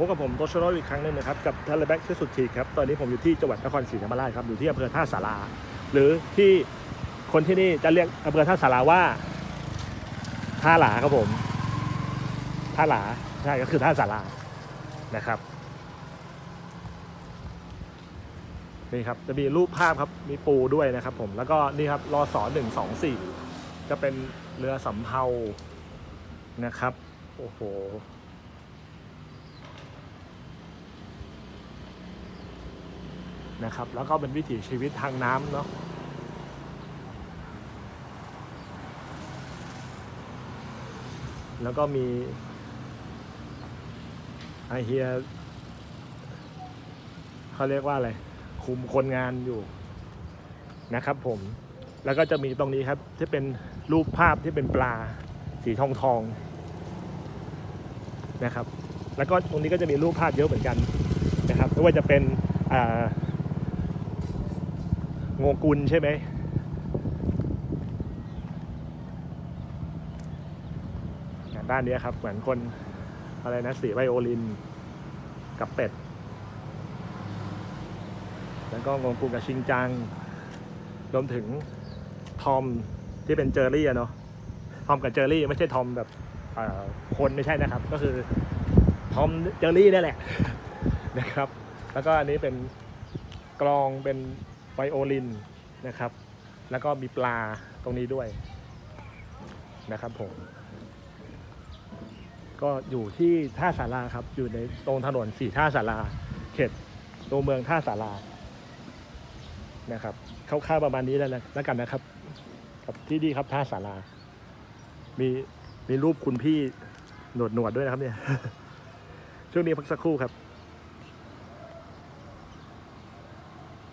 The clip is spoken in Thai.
พบกับผมโตชโรอีกครั้งหนึ่งนะครับกับทัลแบ็กที่สุดทีครับตอนนี้ผมอยู่ที่จังหวัดนครศรีธรรมราชครับอยู่ที่อำเภอท่าสาราหรือที่คนที่นี่จะเรียกอำเภอท่าสาราว่าท่าหลาครับผมท่าหลาใช่ก็คือท่าสารานะครับนี่ครับจะมีรูปภาพครับมีปูด้วยนะครับ ผมแล้วก็นี่ครับรอสอหนึ่งสองสี่จะเป็นเรือสำเภานะครับโอ้โห นะครับ แล้วก็เป็นวิถีชีวิตทางน้ำเนาะแล้วก็มีไอเฮียเขาเรียกว่าอะไร คุมคนงานอยู่นะครับผม แล้วก็จะมีตรงนี้ครับที่เป็นรูปภาพที่เป็นปลาสีทองทองนะครับ แล้วก็ตรงนี้ก็จะมีรูปภาพเยอะเหมือนกันนะครับไม่ว่าจะเป็นอ่า งกุลใช่ไหมด้านนี้ครับ เหมือนคนอะไรนะสีไวโอลิน กับเป็ด แล้วก็งงกุลกับชิงจังรวมถึงทอมที่เป็นเจอรี่อะเนาะทอมกับเจอรี่ไม่ใช่ทอมแบบคนไม่ใช่นะครับ ก็คือทอมเจอรี่นี่แหละนะครับ แล้วก็อันนี้เป็นกลองเป็น ไวโอลินนะครับ แล้วก็มีปลาตรงนี้ด้วยนะครับผม ก็อยู่ที่ท่าสาราครับ อยู่ในตรงถนนสี่ท่าสาราเขตตัวเมืองท่าสารานะครับคร่าวๆประมาณนี้แล้วนะแล้วกันนะครับ กับที่ดีครับท่าสารามีมีรูปคุณพี่หนวดหนวดด้วยนะครับเนี่ย ช่วงนี้พักสักครู่ครับ